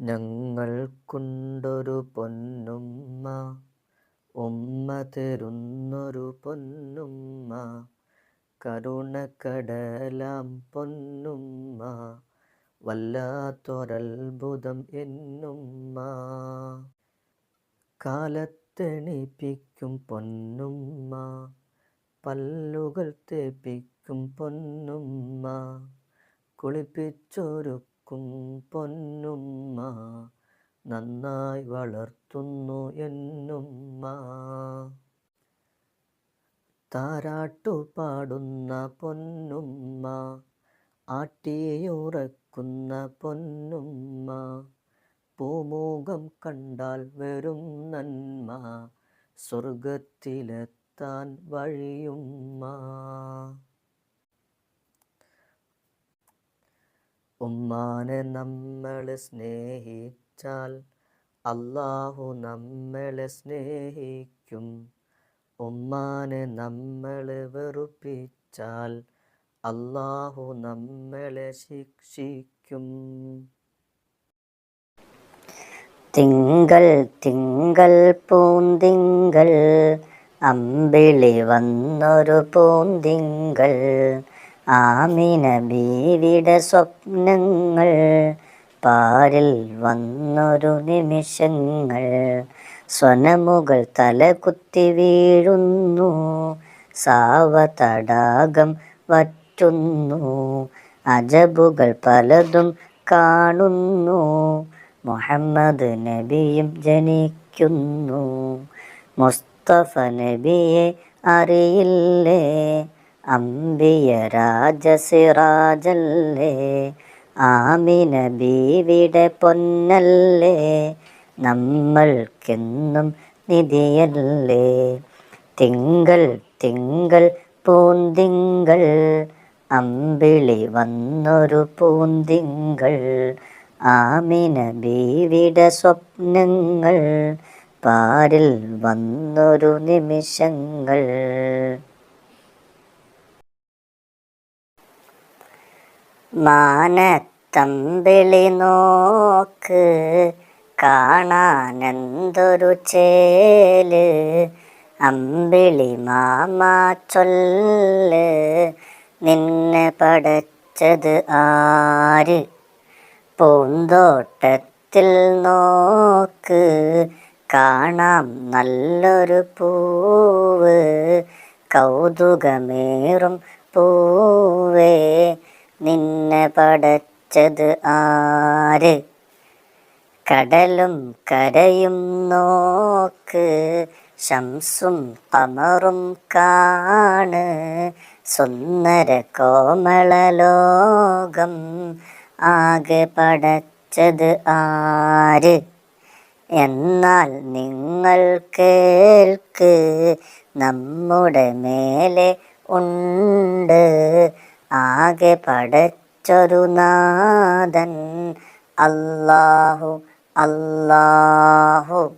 ഞങ്ങൾക്കുണ്ടൊരു പൊന്നുമ്മ ഉമ്മ തരുന്നൊരു പൊന്നുമ്മ കരുണക്കടലാം പൊന്നുമ്മ വല്ലാത്തൊരത്ഭുതം എന്നുമ്മ. കാലത്തെണിപ്പിക്കും പൊന്നുമ്മ പല്ലുകൾ തേപ്പിക്കും പൊന്നുമ്മ കുളിപ്പിച്ചൊരുക്കും പൊന്നുമ്മ നന്നായി വളർത്തുന്നു എന്നുമ്മ. താരാട്ടു പാടുന്ന പൊന്നുമ്മ ആട്ടിയുറക്കുന്ന പൊന്നുമ്മ. പൂമുഖം കണ്ടാൽ വെറും നന്മ സ്വർഗത്തിലെത്താൻ വഴിയുമ്മ. ഉമ്മാനെ നമ്മൾ സ്നേഹിച്ചാൽ അള്ളാഹു നമ്മളെ സ്നേഹിക്കും. ഉമ്മാനെ നമ്മൾ വെറുപ്പിച്ചാൽ അള്ളാഹു നമ്മളെ ശിക്ഷിക്കും. തിങ്കൾ തിങ്കൾ പൂന്തിങ്കൾ അമ്പിളി വന്നൊരു പൂന്തിങ്കൾ ആമിന ബീവിയുടെ സ്വപ്നങ്ങൾ. പാരിൽ വന്നൊരു നിമിഷങ്ങൾ. സ്വനമുകൾ തലകുത്തി വീഴുന്നു. സാവതടാകം വറ്റുന്നു. അജബുകൾ പലതും കാണുന്നു. മുഹമ്മദ് നബിയും ജനിക്കുന്നു. മുസ്തഫ നബിയെ അറിയില്ലേ? അമ്പിയ രാജസിറാജല്ലേ ആമിന ബീവിടെ പൊന്നല്ലേ? നമ്മൾക്കെന്നും നിധിയല്ലേ? തിങ്കൾ തിങ്കൾ പൂന്തിങ്കൾ. അമ്പിളി വന്നൊരു പൂന്തിങ്കൾ. ആമിന ബീവിയുടെ സ്വപ്നങ്ങൾ. പാരിൽ വന്നൊരു നിമിഷങ്ങൾ. മാനത്തമ്പിളി നോക്ക്. കാണാനെന്തൊരു ചേൽ. അമ്പിളി മാമാ ചൊല്ല്. നിന്നെ പടച്ചത് ആര്? പൂന്തോട്ടത്തിൽ നോക്ക്. കാണാം നല്ലൊരു പൂവ്. കൗതുകമേറും പൂവേ. നിന്നെ പടച്ചത് ആര്? കടലും കരയും നോക്ക് ശംസും കമറും കാണ്. സുന്ദര കോമളലോകം ആകെ പടച്ചത് ആര്? എന്നാൽ നിങ്ങൾ കേൾക്ക് നമ്മുടെ മേലെ ഉണ്ട്. ആകെ പടച്ചൊരു നാഥൻ. അല്ലാഹു അല്ലാഹു.